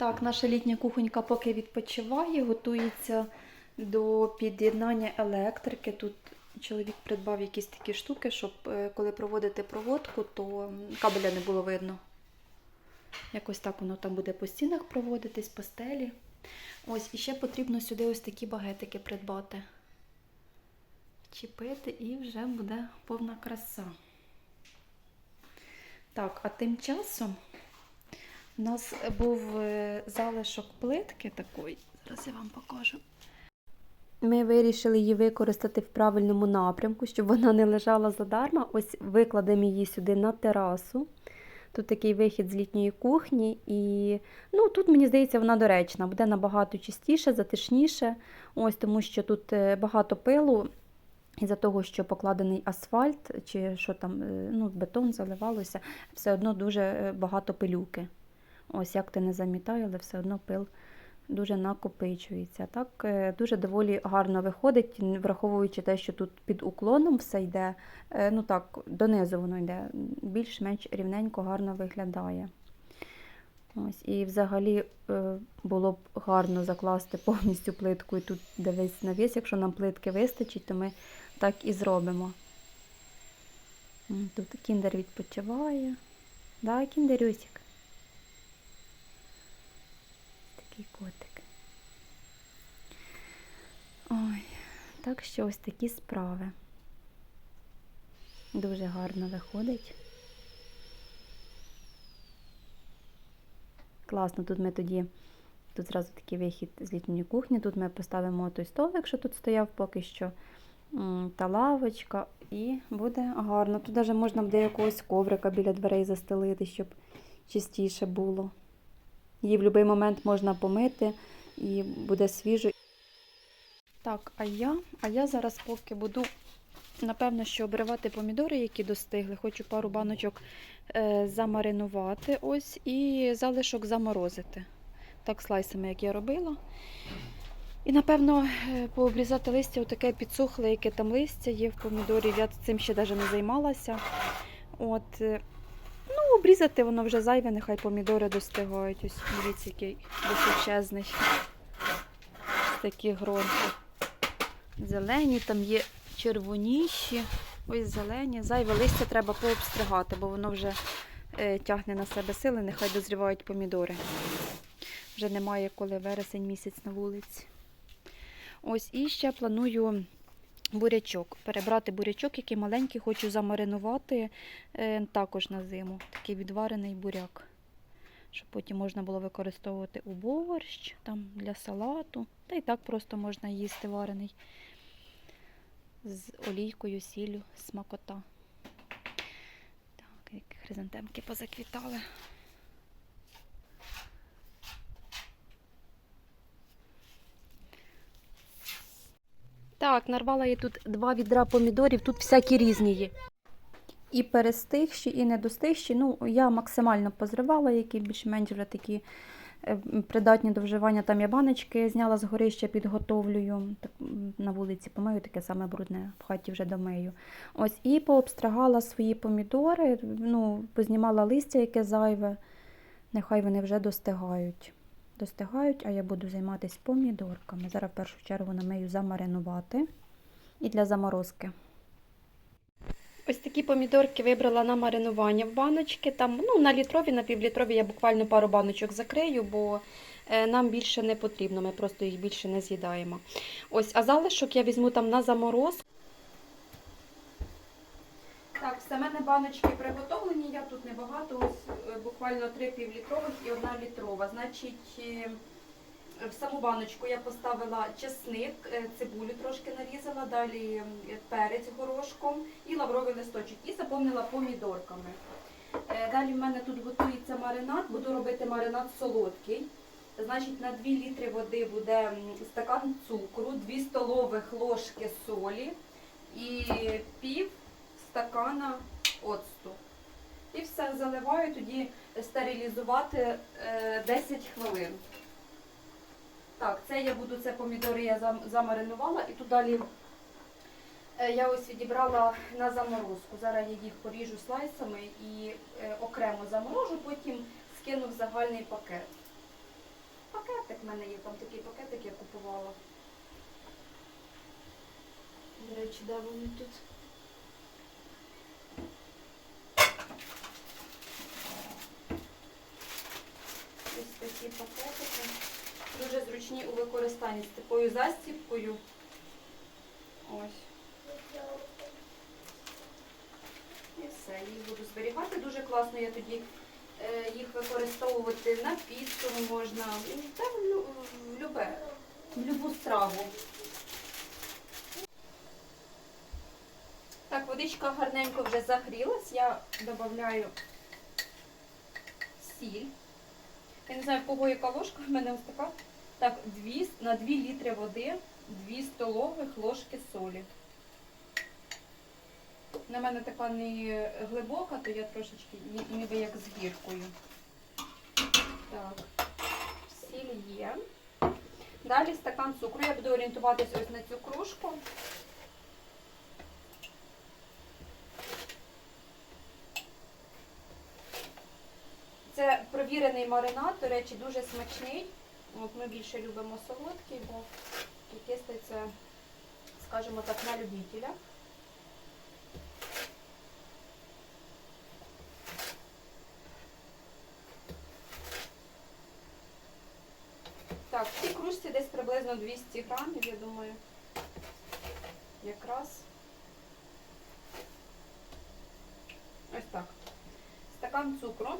Так, наша літня кухонька поки відпочиває, готується до під'єднання електрики. Тут чоловік придбав якісь такі штуки, щоб е, коли проводити проводку, то кабеля не було видно. Якось так воно там буде по стінах проводитись, по стелі. Ось, і ще потрібно сюди ось такі багетики придбати. Чіпити і вже буде повна краса. Так, а тим часом у нас був е, залишок плитки такої. Зараз я вам покажу. Ми вирішили її використати в правильному напрямку, щоб вона не лежала задарма. Ось викладемо її сюди на терасу. Тут такий вихід з літньої кухні, і ну, тут, мені здається, вона доречна, буде набагато чистіше, затишніше. Ось тому що тут е, багато пилу. Із-за того, що покладений асфальт, чи що там, е, ну, бетон заливалося, все одно дуже е, багато пилюки. Ось як ти не замітай, але все одно пил дуже накопичується. Так, е, дуже доволі гарно виходить, враховуючи те, що тут під уклоном все йде, е, ну так, донизу воно йде, більш-менш рівненько, гарно виглядає. Ось, і взагалі е, було б гарно закласти повністю плитку і тут де весь навіс. Якщо нам плитки вистачить, то ми так і зробимо. Тут кіндер відпочиває. Да, кіндерюсик. Такий котик. Ой, так що ось такі справи. Дуже гарно виходить. Класно, тут ми тоді, тут зразу такий вихід з літньої кухні, тут ми поставимо той столик, що тут стояв поки що, та лавочка, і буде гарно. Тут навіть можна буде якогось коврика біля дверей застелити, щоб чистіше було. Її в будь-який момент можна помити і буде свіжо. Так, а я, а я зараз поки буду, напевно, що обривати помідори, які достигли. Хочу пару баночок е, замаринувати ось і залишок заморозити. Так, слайсами, як я робила. І, напевно, е, пообрізати листя, отаке підсохле, яке там листя є в помідорі. Я цим ще навіть не займалася. От, е, обрізати воно вже зайве, нехай помідори достигають. Ось дивіться, який височезний. Такі гронки. Зелені, там є червоніші, ось зелені. Зайве листя треба пообстригати, бо воно вже е, тягне на себе сили, нехай дозрівають помідори. Вже немає коли вересень місяць на вулиці. Ось і ще планую бурячок. Перебрати бурячок, який маленький, хочу замаринувати е, також на зиму. Такий відварений буряк. Щоб потім можна було використовувати у борщ, там, для салату. Та й так просто можна їсти варений з олійкою, сіллю, смакота. Так, хризантемки позаквітали. Так, нарвала я тут два відра помідорів, тут всякі різні є. І перестигші, і недостигші. Ну, я максимально позривала, які більш-менш вже такі е, придатні до вживання. Там я баночки зняла з горища, підготовлюю. Так, на вулиці помию, таке саме брудне, в хаті вже домию. Ось, і пообстригала свої помідори, ну, познімала листя, яке зайве. Нехай вони вже достигають. Достигають, а я буду займатися помідорками. Зараз в першу чергу намию замаринувати і для заморозки. Ось такі помідорки вибрала на маринування в баночки. Там, ну, на літрові, на півлітрові я буквально пару баночок закрию, бо е, нам більше не потрібно, ми просто їх більше не з'їдаємо. Ось, а залишок я візьму там на заморозку. Так, все, в мене баночки приготовлені, я тут небагато, ось буквально три півлітрових і одна літрова. Значить, е, в саму баночку я поставила чесник, е, цибулю трошки нарізала, далі перець горошком і лавровий листочок. І заповнила помідорками. Е, Далі в мене тут готується маринад, буду робити маринад солодкий. Значить, на 2 літри води буде стакан цукру, 2 столових ложки солі і пів стакана оцту. І все заливаю, тоді стерилізувати е, 10 хвилин. Так, це я буду, це помідори я замаринувала і тут далі е, я ось відібрала на заморозку. Зараз я їх поріжу слайсами і е, окремо заморожу, потім скину в загальний пакет. Пакетик в мене є, там такий пакетик я купувала. До речі, де вони тут? Ось такі пакетики. Дуже зручні у використанні з такою застіпкою. Ось. І все, їх буду зберігати. Дуже класно я тоді е, їх використовувати на піцу можна, ну, та в, лю- в любе, в любу страву. Так, водичка гарненько вже загрілась. Я додаю сіль. Я не знаю, в кого яка ложка, в мене ось така. Так, 2, на 2 літри води 2 столових ложки солі. На мене така не глибока, то я трошечки ніби як з гіркою. Так, сіль є. Далі стакан цукру. Я буду орієнтуватись ось на цю кружку. Це провірений маринад, до речі, дуже смачний. От ми більше любимо солодкий, бо кисти це, скажімо так, на любителя. Так, в цій кружці десь приблизно 200 грамів, я думаю. Якраз. Ось так. Стакан цукру.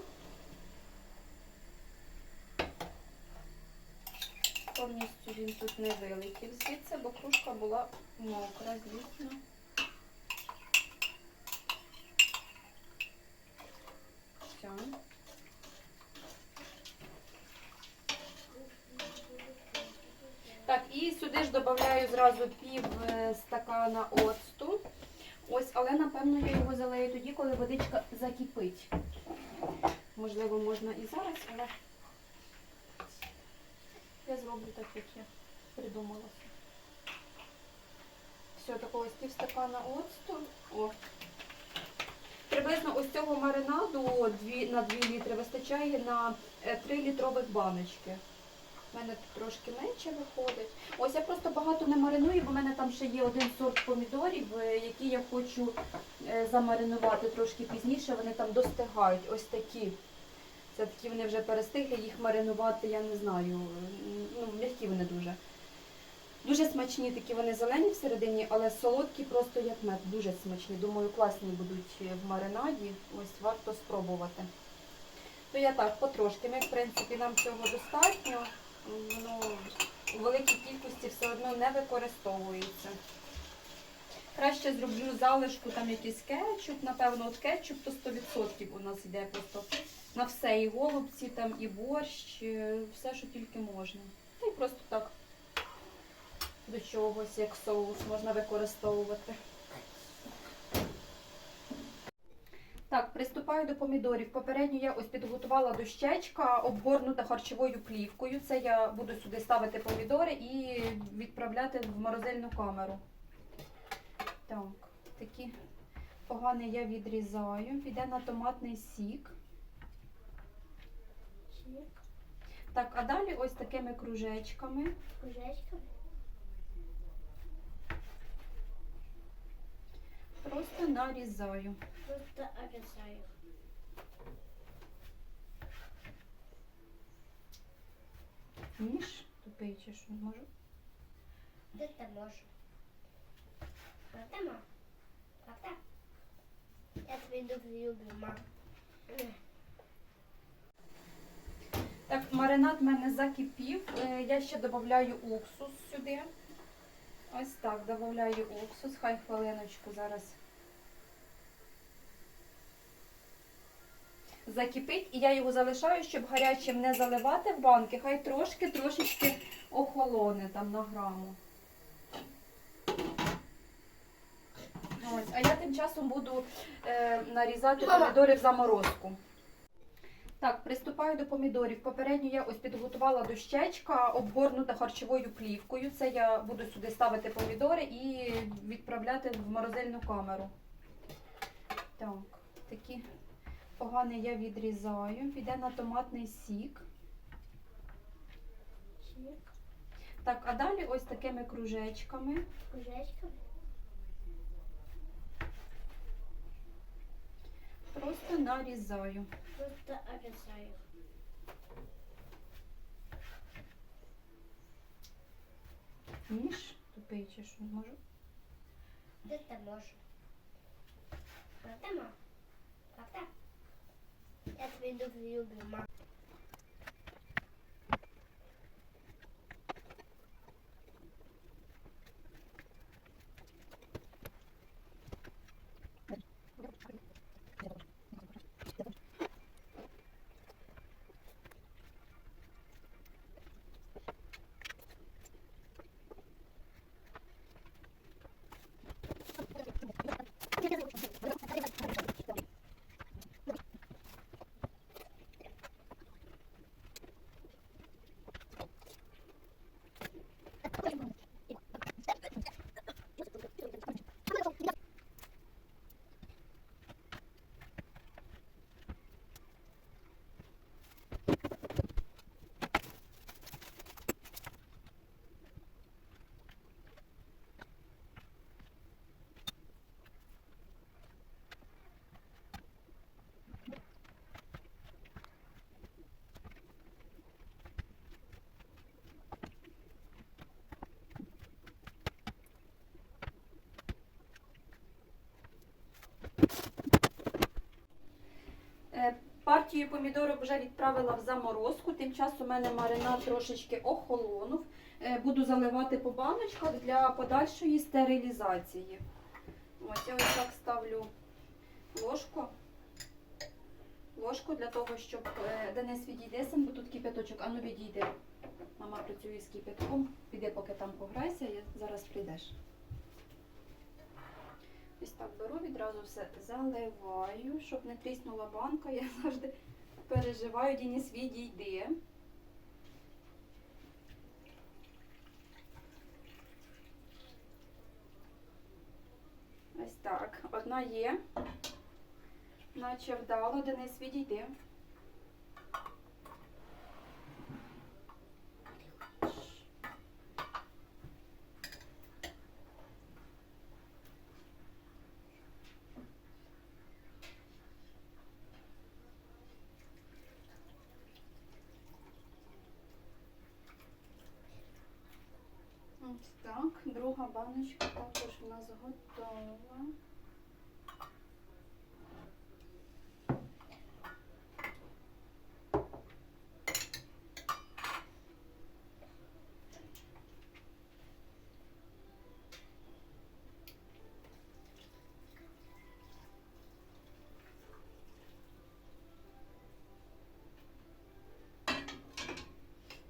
Повністю він тут не вилетів звідси, бо кружка була мокра, звісно. Все. Так, і сюди ж додаю зразу пів е, стакана оцту. Ось, але напевно я його залию тоді, коли водичка закипить. Можливо, можна і зараз, але я зроблю так, як я придумала. Все, такого пів стакана оцту. О. Приблизно ось цього маринаду на 2 літри вистачає на 3 літрових баночки. У мене трошки менше виходить. Ось я просто багато не мариную, бо в мене там ще є один сорт помідорів, е, які я хочу е, замаринувати трошки пізніше. Вони там достигають. Ось такі. Це такі вони вже перестигли, їх маринувати, я не знаю. Ну, м'які вони дуже. Дуже смачні такі вони зелені всередині, але солодкі просто як мед. Дуже смачні. Думаю, класні будуть в маринаді. Ось варто спробувати. То я так, потрошки. Ми, в принципі, нам цього достатньо. Воно у великій кількості все одно не використовується. Краще зроблю залишку, там якийсь кетчуп, напевно, от кетчуп то 100% у нас йде просто на все, і голубці, там, і борщ, е, все, що тільки можна. Й просто так до чогось, як соус, можна використовувати. Так, приступаю до помідорів. Попередньо я ось підготувала дощечка, обгорнута харчовою плівкою. Це я буду сюди ставити помідори і відправляти в морозильну камеру. Так, такі погані я відрізаю. Піде на томатний сік. Так, а далі ось такими кружечками. Кружечком. Просто нарізаю. Просто обрезаю. Ніж тупий чи що можу? Ты это можешь. Правда? Правда? Я тебя люблю, люблю, мам. Так, маринад в мене закипів. Е, Я ще додаю уксус сюди. Ось так, додаю уксус. Хай хвилиночку зараз закипить. І я його залишаю, щоб гарячим не заливати в банки. Хай трошки, трошечки охолоне там на граму. Ось, а я тим часом буду е, нарізати помідори в заморозку. Так, приступаю до помідорів. Попередньо я ось підготувала дощечка, обгорнута харчовою плівкою. Це я буду сюди ставити помідори і відправляти в морозильну камеру. Так, такі погані я відрізаю. Піде на томатний сік. Так, а далі ось такими кружечками. Кружечком. Просто нарізаю. Просто обрезаю. Ніж тупий чи що можу? Это можно. Правда, мам? Правда? Я тебя люблю, люблю, мам. Е, Партію помідорок вже відправила в заморозку. Тим часом у мене маринад трошечки охолонув. Е, Буду заливати по баночках для подальшої стерилізації. Ось я ось так ставлю ложку. Ложку для того, щоб е, Денис відійде сам, бо тут кипяточок, а ну відійде. Мама працює з кипятком. Піди, поки там пограйся, зараз прийдеш. Ось так беру, відразу все заливаю, щоб не тріснула банка. Я завжди переживаю, Дініс відійде. Ось так. Одна є. Наче вдало, Денис відійде. Ось так, друга баночка також у нас готова.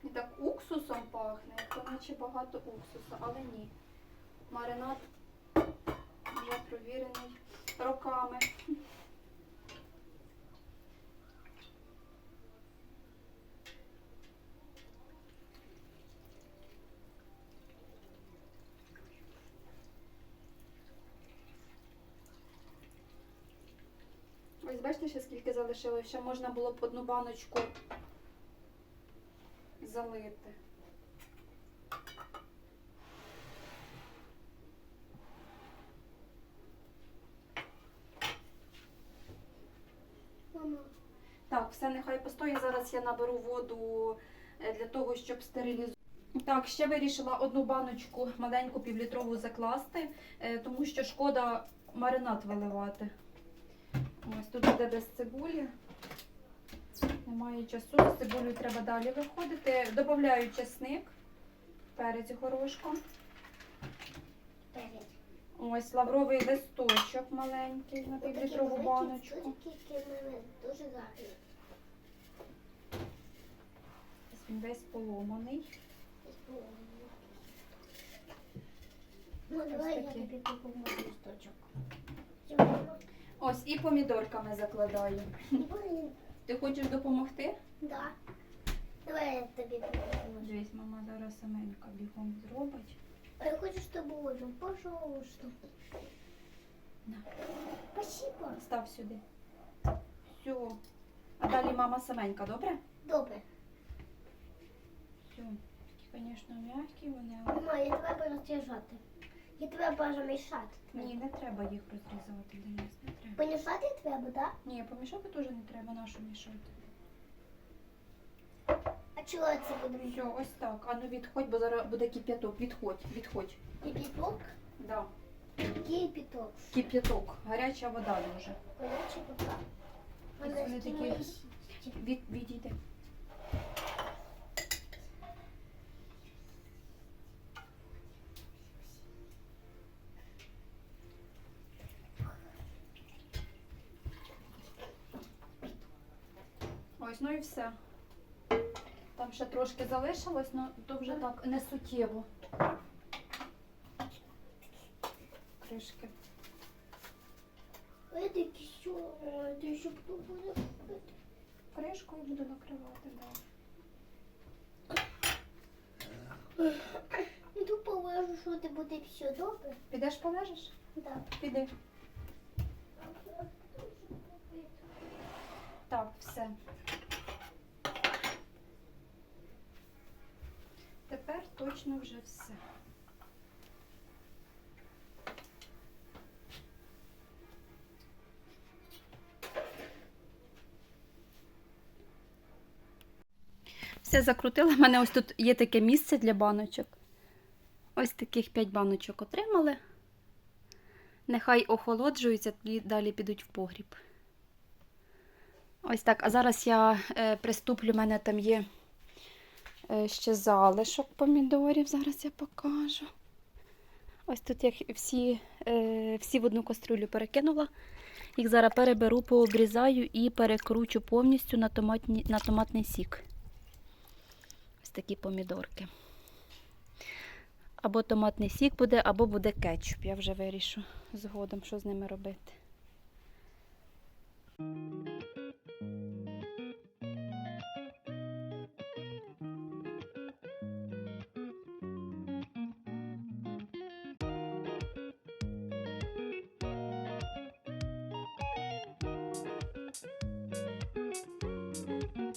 І так уксусом пахне, то наче багато уксусу, але ні. Маринад вже провірений роками. Ось бачите, ще скільки залишилось. Ще можна було б одну баночку залити. Так, все нехай постоїть. Зараз я наберу воду е, для того, щоб стерилізувати. Так, ще вирішила одну баночку маленьку півлітрову закласти, е, тому що шкода маринад виливати. Ось тут буде без цибулі. Немає часу, з цибулею треба далі виходити. Добавляю чесник, перець горошком. Перед. Ось лавровий листочок маленький на півлітрову баночку. Дуже гарні. Ось Він весь поломаний. Ну, давай я тобі допоможу листочок. Ось і помідорками закладаю. Ти хочеш допомогти? да. Давай я тобі допоможу. Дивись, мама зараз саменька бігом зробить. А я хочу тобой, ну, пожалуйста. На. Спасибо. Став сюди. Все. А далі мама саменька, добре? Добре. Все. Такі, звісно, м'які вони. але- Мама, я тебе буду розрізати. Я тебе буду мішати. Ні, не треба їх розрізати, Денис, не треба. Помішати треба, так? Ні, помішати теж не треба, нашу мішати. А чого це буде? Все, ось так. А ну відходь, бо зараз буде кип'яток. Відходь, відходь. Кипіток? Да. Кипіток. Кип'яток. Гаряча вода дуже. Коротше, пока. Ось вони такі. Від, відійди. Ось, ну і все. Там ще трошки залишилось, але то вже так не суттєво. Кришки. Буде? Кришкою буду накривати, так. Іду положу, що ти буде все добре. Підеш полежиш? Так. Піди. Так, все. Точно вже все. Все закрутила. У мене ось тут є таке місце для баночок. Ось таких 5 баночок отримали. Нехай охолоджуються, далі підуть в погріб. Ось так. А зараз я е, приступлю, у мене там є ще залишок помідорів. Зараз я покажу. Ось тут я всі, е, всі в одну кастрюлю перекинула. Їх зараз переберу, пообрізаю і перекручу повністю на, томатні, на томатний сік. Ось такі помідорки. Або томатний сік буде, або буде кетчуп. Я вже вирішу згодом, що з ними робити.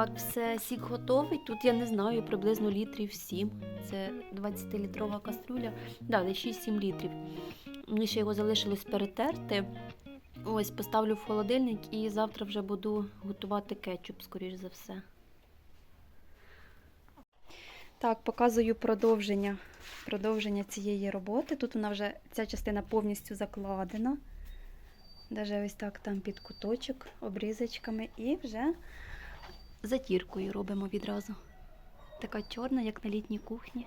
Так, все, сік готовий. Тут я не знаю, приблизно літрів 7. Це 20-літрова кастрюля. Да, десь 6-7 літрів. Мені ще його залишилось перетерти. Ось, поставлю в холодильник і завтра вже буду готувати кетчуп, скоріш за все. Так, показую продовження, продовження цієї роботи. Тут вона вже ця частина повністю закладена. Даже ось так там під куточок, обрізочками, і вже затіркою робимо відразу. Така чорна, як на літній кухні.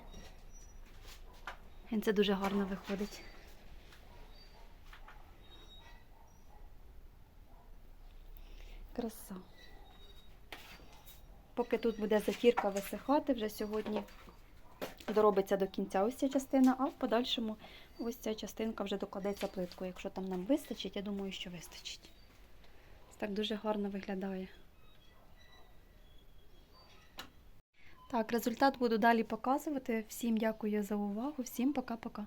І це дуже гарно виходить. Краса. Поки тут буде затірка висихати, вже сьогодні доробиться до кінця ось ця частина, а в подальшому ось ця частинка вже докладеться плиткою. Якщо там нам вистачить, я думаю, що вистачить. Так дуже гарно виглядає. Так, результат буду далі показувати. Всім дякую за увагу, всім пока-пока.